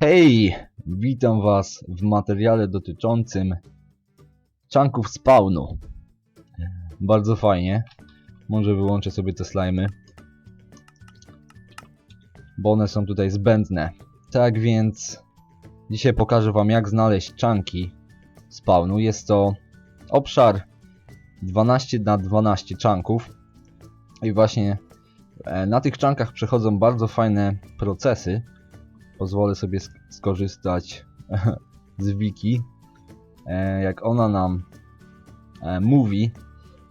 Hej! Witam was w materiale dotyczącym czanków spawnu. Bardzo fajnie. Może wyłączę sobie te slimy. Bo one są tutaj zbędne. Tak więc dzisiaj pokażę wam jak znaleźć czanki spawnu. Jest to obszar 12 na 12 czanków. I właśnie e, na tych czankach przechodzą bardzo fajne procesy. Pozwolę sobie sk- skorzystać z wiki. E, jak ona nam e, mówi,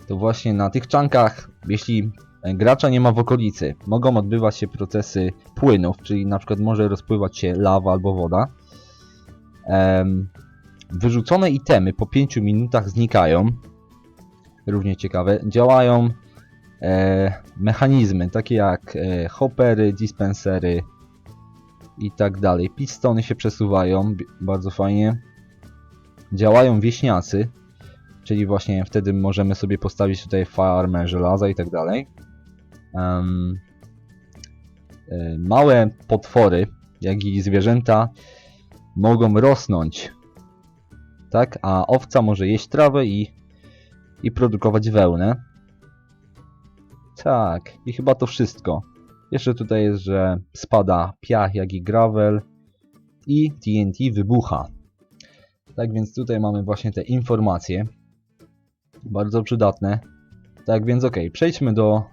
to właśnie na tych czankach, jeśli e, gracza nie ma w okolicy, mogą odbywać się procesy płynów, czyli na przykład może rozpływać się lawa albo woda. Wyrzucone itemy po 5 minutach znikają. Równie ciekawe. Działają mechanizmy takie jak hoppery, dispensery i tak dalej. Pistony się przesuwają, bardzo fajnie. Działają wieśniacy, czyli właśnie wtedy możemy sobie postawić tutaj farmę żelaza i tak dalej. E, małe potwory, jak i zwierzęta mogą rosnąć, tak? A owca może jeść trawę i, i produkować wełnę. Tak, i chyba to wszystko. Jeszcze tutaj jest, że spada piach, jak i gravel i TNT wybucha. Tak więc tutaj mamy właśnie te informacje. Bardzo przydatne. Tak więc ok, przejdźmy do,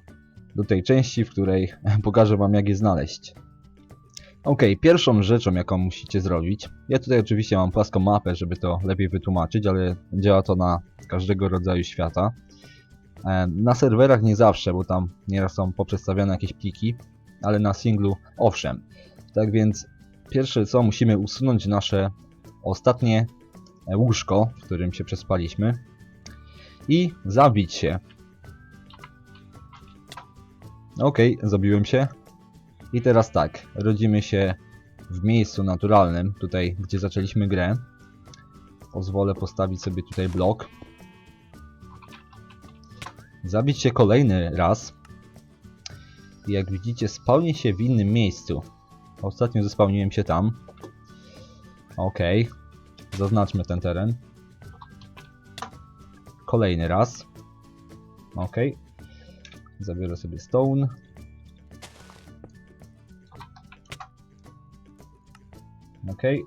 do tej części, w której pokażę wam jak je znaleźć. Ok, pierwszą rzeczą jaką musicie zrobić, ja tutaj oczywiście mam płaską mapę, żeby to lepiej wytłumaczyć, ale działa to na każdego rodzaju świata. E, Na serwerach nie zawsze, bo tam nieraz są poprzestawiane jakieś pliki, ale na singlu owszem. Tak więc pierwsze co, musimy usunąć nasze ostatnie e, łóżko, w którym się przespaliśmy i zabić się. Okej, zabiłem się. I teraz tak, rodzimy się w miejscu naturalnym, tutaj gdzie zaczęliśmy grę. Pozwolę postawić sobie tutaj blok. Zabić się kolejny raz. I jak widzicie, spełnię się w innym miejscu. Ostatnio zespełniłem się tam. Okej. Zaznaczmy ten teren. Kolejny raz. Okej. Zabiorę sobie stone. Okej.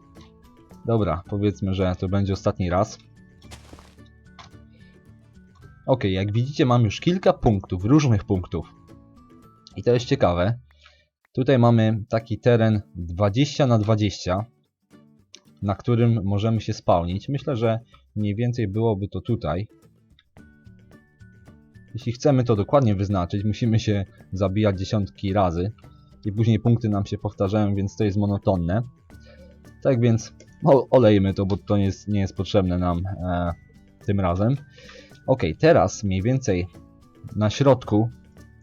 Dobra, powiedzmy, że to będzie ostatni raz. Ok, jak widzicie mam już kilka punktów, różnych punktów. I to jest ciekawe. Tutaj mamy taki teren 20 na 20 na którym możemy się spełnić. Myślę, że mniej więcej byłoby to tutaj. Jeśli chcemy to dokładnie wyznaczyć, musimy się zabijać dziesiątki razy i później punkty nam się powtarzają, więc to jest monotonne. Tak więc olejmy to, bo to nie jest, nie jest potrzebne nam e, tym razem. Ok, teraz mniej więcej na środku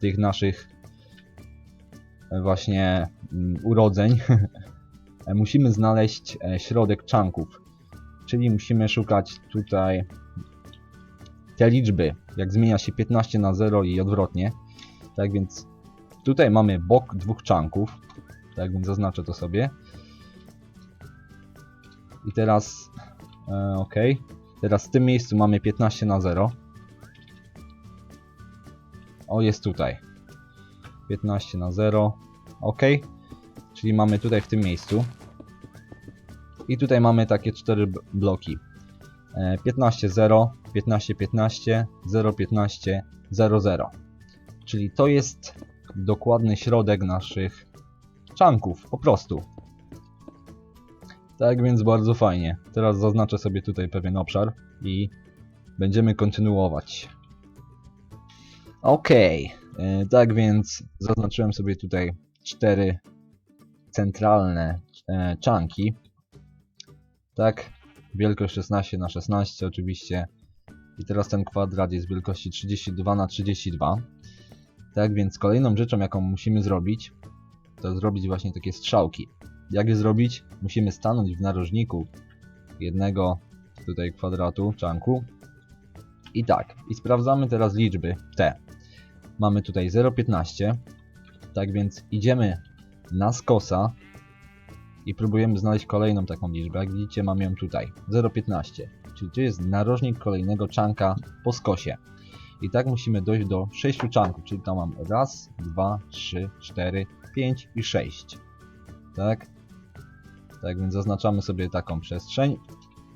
tych naszych e, właśnie mm, urodzeń musimy znaleźć e, środek czanków. Czyli musimy szukać tutaj te liczby, jak zmienia się 15 na 0 i odwrotnie. Tak więc tutaj mamy bok dwóch czanków. Tak więc zaznaczę to sobie. I teraz e, ok. Teraz w tym miejscu mamy 15 na 0. O, jest tutaj. 15 na 0. Ok. Czyli mamy tutaj w tym miejscu. I tutaj mamy takie cztery b- bloki. E, 15 0, 15 15, 0 15, 0 0. Czyli to jest dokładny środek naszych czanków, po prostu. Tak więc bardzo fajnie. Teraz zaznaczę sobie tutaj pewien obszar i będziemy kontynuować. Okej, e, tak więc zaznaczyłem sobie tutaj cztery centralne e, czanki. Tak, wielkość 16 na 16 oczywiście. I teraz ten kwadrat jest wielkości 32 na 32. Tak więc kolejną rzeczą jaką musimy zrobić, to zrobić właśnie takie strzałki. Jak je zrobić? Musimy stanąć w narożniku jednego tutaj kwadratu, czanku. I tak, i sprawdzamy teraz liczby te. Mamy tutaj 0,15. Tak więc idziemy na skosa i próbujemy znaleźć kolejną taką liczbę. Jak widzicie mam ją tutaj, 0,15. Czyli to jest narożnik kolejnego czanka po skosie. I tak musimy dojść do 6 czanków, czyli tam mam raz, dwa, trzy, cztery, pięć i 6. Tak? Tak więc zaznaczamy sobie taką przestrzeń.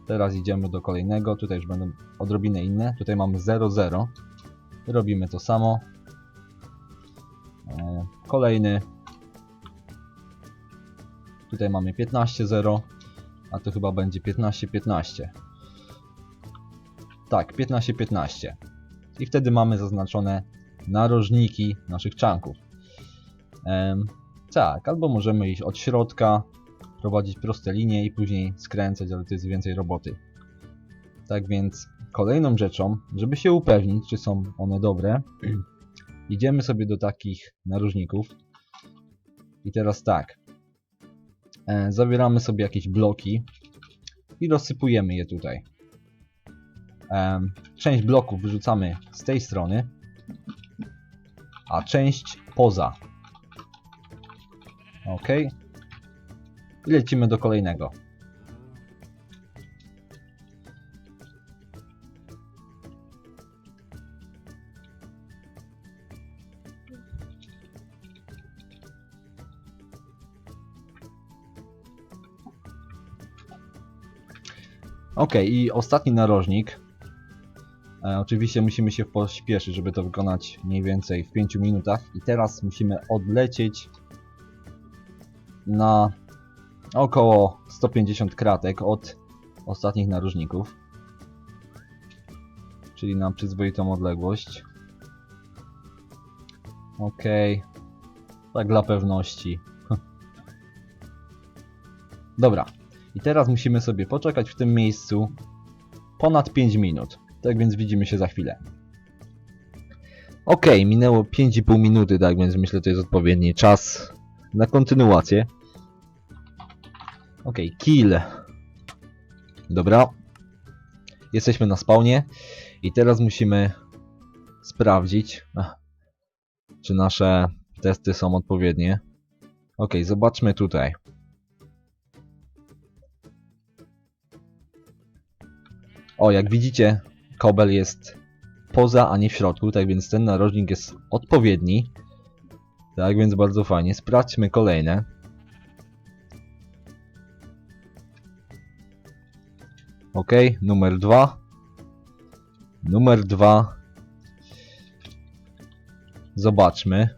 Teraz idziemy do kolejnego, tutaj już będą odrobinę inne. Tutaj mamy 0, 0. Robimy to samo. E, Kolejny. Tutaj mamy 15, 0. A to chyba będzie 15, 15. Tak, 15, 15. I wtedy mamy zaznaczone narożniki naszych czanków. Tak, albo możemy iść od środka, prowadzić proste linie i później skręcać, ale to jest więcej roboty. Tak więc kolejną rzeczą, żeby się upewnić, czy są one dobre, idziemy sobie do takich narożników. I teraz tak. E, zabieramy sobie jakieś bloki i rozsypujemy je tutaj. Em, część bloków wyrzucamy z tej strony, a część poza. Ok. I lecimy do kolejnego. Ok, i ostatni narożnik. E, oczywiście musimy się pośpieszyć, żeby to wykonać mniej więcej w 5 minutach. I teraz musimy odlecieć na około 150 kratek od ostatnich narożników. Czyli na przyzwoitą odległość. Ok. Tak dla pewności. Dobra. I teraz musimy sobie poczekać w tym miejscu ponad 5 minut. Tak więc widzimy się za chwilę. Ok, minęło 5,5 minuty, tak więc myślę, to jest odpowiedni czas na kontynuację. Ok, kill. Dobra. Jesteśmy na spawnie i teraz musimy sprawdzić, czy nasze testy są odpowiednie. Ok, zobaczmy tutaj. O, jak widzicie, kobel jest poza, a nie w środku, tak więc ten narożnik jest odpowiedni. Tak więc bardzo fajnie. Sprawdźmy kolejne. Ok, numer dwa. Numer dwa. Zobaczmy.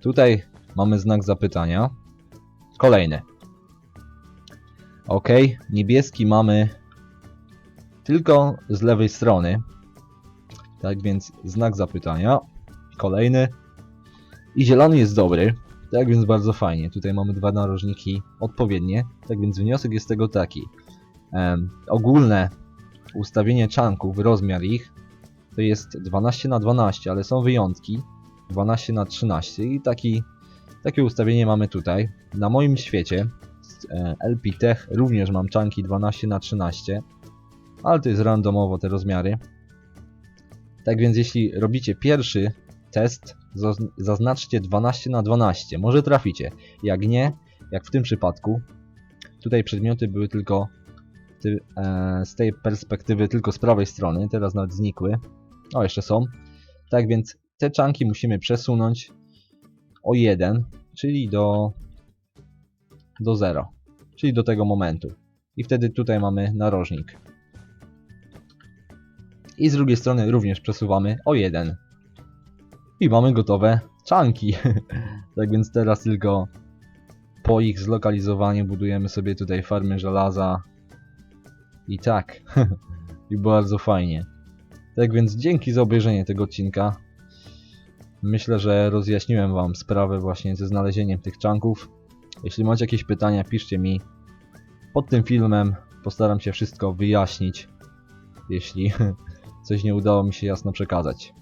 Tutaj mamy znak zapytania. Kolejny. Ok, niebieski mamy tylko z lewej strony. Tak więc znak zapytania. Kolejny. I zielony jest dobry. Tak więc bardzo fajnie. Tutaj mamy dwa narożniki odpowiednie. Tak więc wniosek jest tego taki. Ogólne ustawienie czanków, rozmiar ich to jest 12 na 12, ale są wyjątki. 12 na 13 i taki, takie ustawienie mamy tutaj. Na moim świecie e, LP Tech również mam czanki 12 na 13 ale to jest randomowo te rozmiary. Tak więc jeśli robicie pierwszy test, zaz- zaznaczcie 12 na 12 może traficie. Jak nie, jak w tym przypadku, tutaj przedmioty były tylko e, z tej perspektywy tylko z prawej strony, teraz nawet znikły. O, jeszcze są. Tak więc te czanki musimy przesunąć o 1, czyli do do 0, czyli do tego momentu. I wtedy tutaj mamy narożnik. I z drugiej strony również przesuwamy o 1. I mamy gotowe czanki. tak więc teraz tylko po ich zlokalizowaniu budujemy sobie tutaj farmy żelaza. I tak. I bardzo fajnie. Tak więc dzięki za obejrzenie tego odcinka. Myślę, że rozjaśniłem wam sprawę właśnie ze znalezieniem tych czanków. Jeśli macie jakieś pytania, piszcie mi. Pod tym filmem postaram się wszystko wyjaśnić. Jeśli coś nie udało mi się jasno przekazać.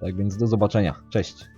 Tak więc do zobaczenia. Cześć.